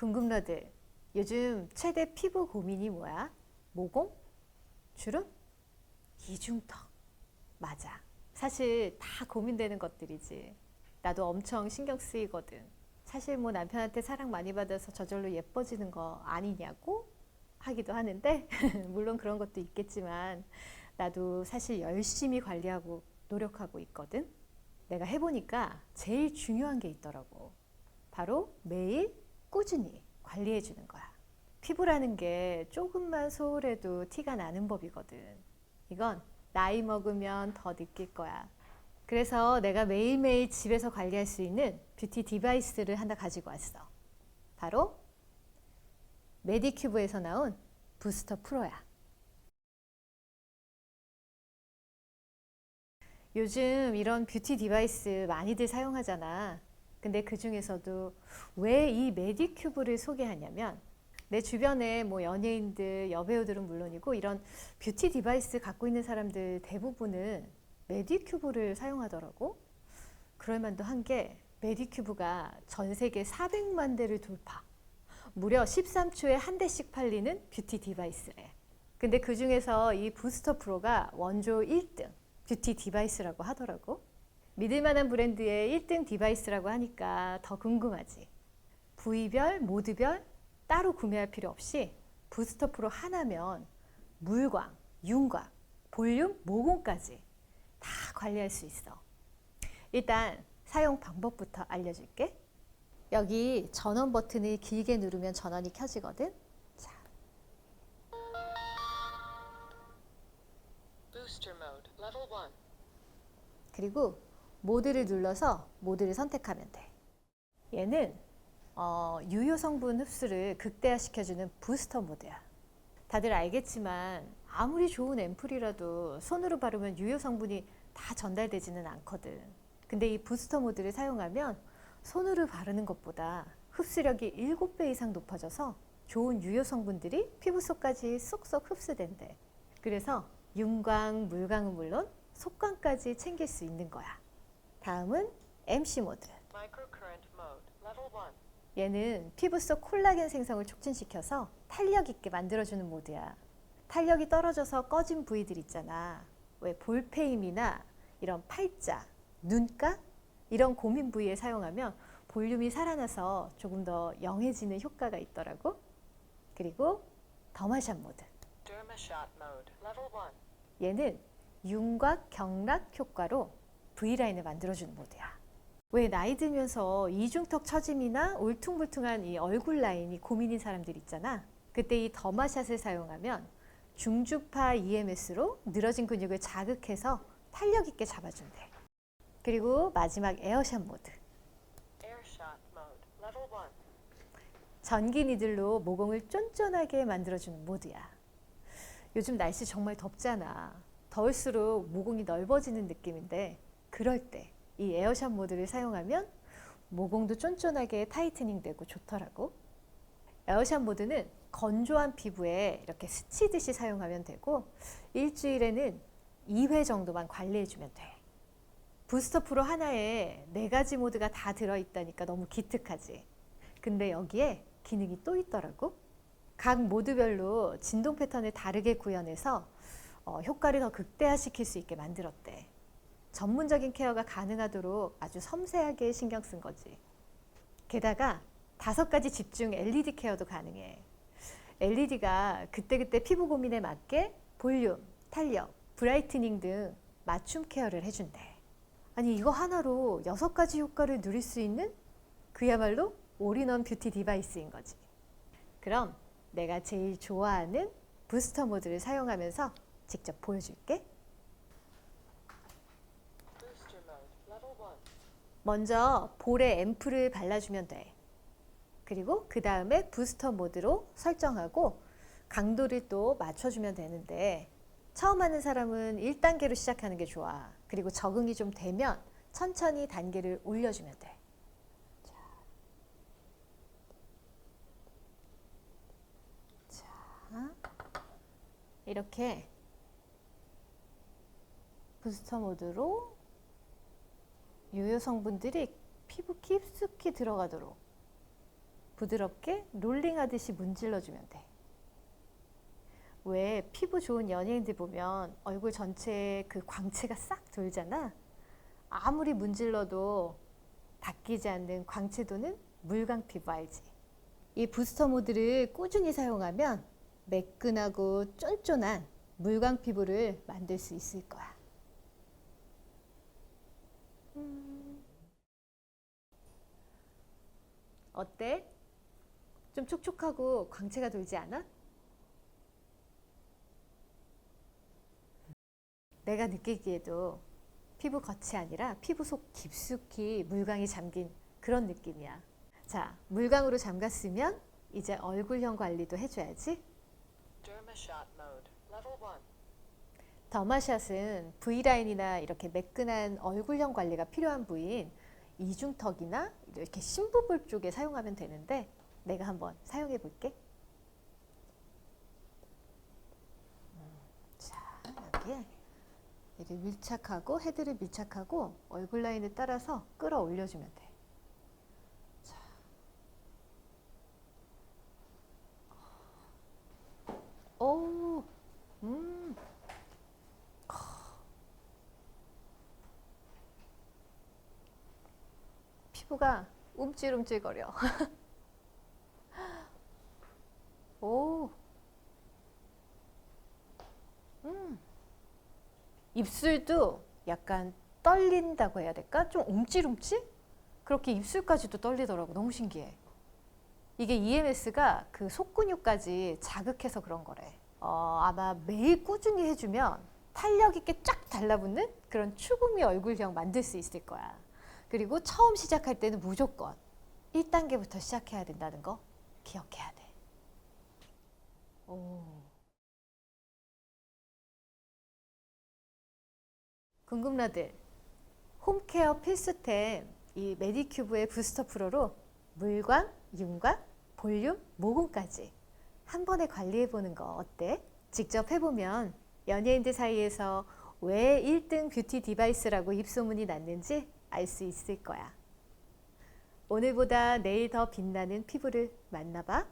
궁금러들, 요즘 최대 피부 고민이 뭐야? 모공? 주름? 이중턱. 맞아. 사실 다 고민되는 것들이지. 나도 엄청 신경 쓰이거든. 사실 뭐 남편한테 사랑 많이 받아서 저절로 예뻐지는 거 아니냐고 하기도 하는데, 물론 그런 것도 있겠지만, 나도 사실 열심히 관리하고 노력하고 있거든. 내가 해보니까 제일 중요한 게 있더라고. 바로 매일 꾸준히 관리해 주는 거야. 피부라는 게 조금만 소홀해도 티가 나는 법이거든. 이건 나이 먹으면 더 느낄 거야. 그래서 내가 매일매일 집에서 관리할 수 있는 뷰티 디바이스를 하나 가지고 왔어. 바로 메디큐브에서 나온 부스터 프로야. 요즘 이런 뷰티 디바이스 많이들 사용하잖아. 근데 그 중에서도 왜 이 메디큐브를 소개하냐면 내 주변에 뭐 연예인들, 여배우들은 물론이고 이런 뷰티 디바이스 갖고 있는 사람들 대부분은 메디큐브를 사용하더라고. 그럴 만도 한 게 메디큐브가 전 세계 400만 대를 돌파. 무려 13초에 한 대씩 팔리는 뷰티 디바이스래. 근데 그 중에서 이 부스터 프로가 원조 1등 뷰티 디바이스라고 하더라고. 믿을 만한 브랜드의 1등 디바이스라고 하니까 더 궁금하지. 부위별, 모드별 따로 구매할 필요 없이 부스터 프로 하나면 물광, 윤광, 볼륨, 모공까지 다 관리할 수 있어. 일단 사용 방법부터 알려줄게. 여기 전원 버튼을 길게 누르면 전원이 켜지거든. 자, Booster mode, level 1. 그리고 모드를 눌러서 모드를 선택하면 돼. 얘는 어, 유효 성분 흡수를 극대화시켜주는 부스터 모드야. 다들 알겠지만 아무리 좋은 앰플이라도 손으로 바르면 유효 성분이 다 전달되지는 않거든. 근데 이 부스터 모드를 사용하면 손으로 바르는 것보다 흡수력이 7배 이상 높아져서 좋은 유효 성분들이 피부 속까지 쏙쏙 흡수된대. 그래서 윤광, 물광은 물론 속광까지 챙길 수 있는 거야. 다음은 MC 모드. Microcurrent mode, level 1. 얘는 피부 속 콜라겐 생성을 촉진시켜서 탄력 있게 만들어주는 모드야. 탄력이 떨어져서 꺼진 부위들 있잖아. 왜 볼페임이나 이런 팔자, 눈가 이런 고민 부위에 사용하면 볼륨이 살아나서 조금 더 영해지는 효과가 있더라고. 그리고 더마샷 모드. Dermashot mode, level 1. 얘는 윤곽 경락 효과로 V라인을 만들어주는 모드야. 왜 나이 들면서 이중턱 처짐이나 울퉁불퉁한 이 얼굴 라인이 고민인 사람들 있잖아. 그때 이 더마샷을 사용하면 중주파 EMS로 늘어진 근육을 자극해서 탄력 있게 잡아준대. 그리고 마지막 에어샷 모드. Airshot mode, level 1. 전기 니들로 모공을 쫀쫀하게 만들어주는 모드야. 요즘 날씨 정말 덥잖아. 더울수록 모공이 넓어지는 느낌인데 그럴 때 이 에어샷 모드를 사용하면 모공도 쫀쫀하게 타이트닝 되고 좋더라고. 에어샷 모드는 건조한 피부에 이렇게 스치듯이 사용하면 되고 일주일에는 2회 정도만 관리해주면 돼. 부스터 프로 하나에 네 가지 모드가 다 들어있다니까 너무 기특하지. 근데 여기에 기능이 또 있더라고. 각 모드별로 진동 패턴을 다르게 구현해서 어, 효과를 더 극대화시킬 수 있게 만들었대. 전문적인 케어가 가능하도록 아주 섬세하게 신경 쓴 거지. 게다가 다섯 가지 집중 LED 케어도 가능해. LED가 그때그때 피부 고민에 맞게 볼륨, 탄력, 브라이트닝 등 맞춤 케어를 해준대. 아니, 이거 하나로 여섯 가지 효과를 누릴 수 있는 그야말로 올인원 뷰티 디바이스인 거지. 그럼 내가 제일 좋아하는 부스터 모드를 사용하면서 직접 보여줄게. 먼저 볼에 앰플을 발라주면 돼. 그리고 그 다음에 부스터 모드로 설정하고 강도를 또 맞춰주면 되는데 처음 하는 사람은 1단계로 시작하는 게 좋아. 그리고 적응이 좀 되면 천천히 단계를 올려주면 돼. 자. 자. 이렇게 부스터 모드로 유효 성분들이 피부 깊숙이 들어가도록 부드럽게 롤링하듯이 문질러주면 돼. 왜 피부 좋은 연예인들 보면 얼굴 전체에 그 광채가 싹 돌잖아. 아무리 문질러도 닦이지 않는 광채도는 물광 피부 알지? 이 부스터 모드를 꾸준히 사용하면 매끈하고 쫀쫀한 물광 피부를 만들 수 있을 거야. 음. 어때? 좀 촉촉하고 광채가 돌지 않아? 내가 느끼기에도 피부 겉이 아니라 피부 속 깊숙이 물광이 잠긴 그런 느낌이야. 자, 물광으로 잠갔으면 이제 얼굴형 관리도 해줘야지. Dermashot mode. Level 1. 더마샷은 V라인이나 이렇게 매끈한 얼굴형 관리가 필요한 부위인 이중턱이나 이렇게 심부볼 쪽에 사용하면 되는데 내가 한번 사용해 볼게. 음, 자, 여기에 이렇게 밀착하고 헤드를 밀착하고 얼굴 라인을 따라서 끌어 올려 주면 돼. 자. 오. 음. 피부가 움찔움찔거려. 오. 음. 입술도 약간 떨린다고 해야 될까? 좀 움찔움찔? 그렇게 입술까지도 떨리더라고. 너무 신기해. 이게 EMS가 그 속근육까지 자극해서 그런 거래. 어, 아마 매일 꾸준히 해주면 탄력 있게 쫙 달라붙는 그런 추구미 얼굴형 만들 수 있을 거야. 그리고 처음 시작할 때는 무조건 1단계부터 시작해야 된다는 거 기억해야 돼. 오. 궁금라들 홈케어 필수템 이 메디큐브의 부스터 프로로 물광, 윤광, 볼륨, 모공까지 한 번에 관리해 보는 거 어때? 직접 해보면 연예인들 사이에서 왜 1등 뷰티 디바이스라고 입소문이 났는지 알 수 있을 거야. 오늘보다 내일 더 빛나는 피부를 만나봐.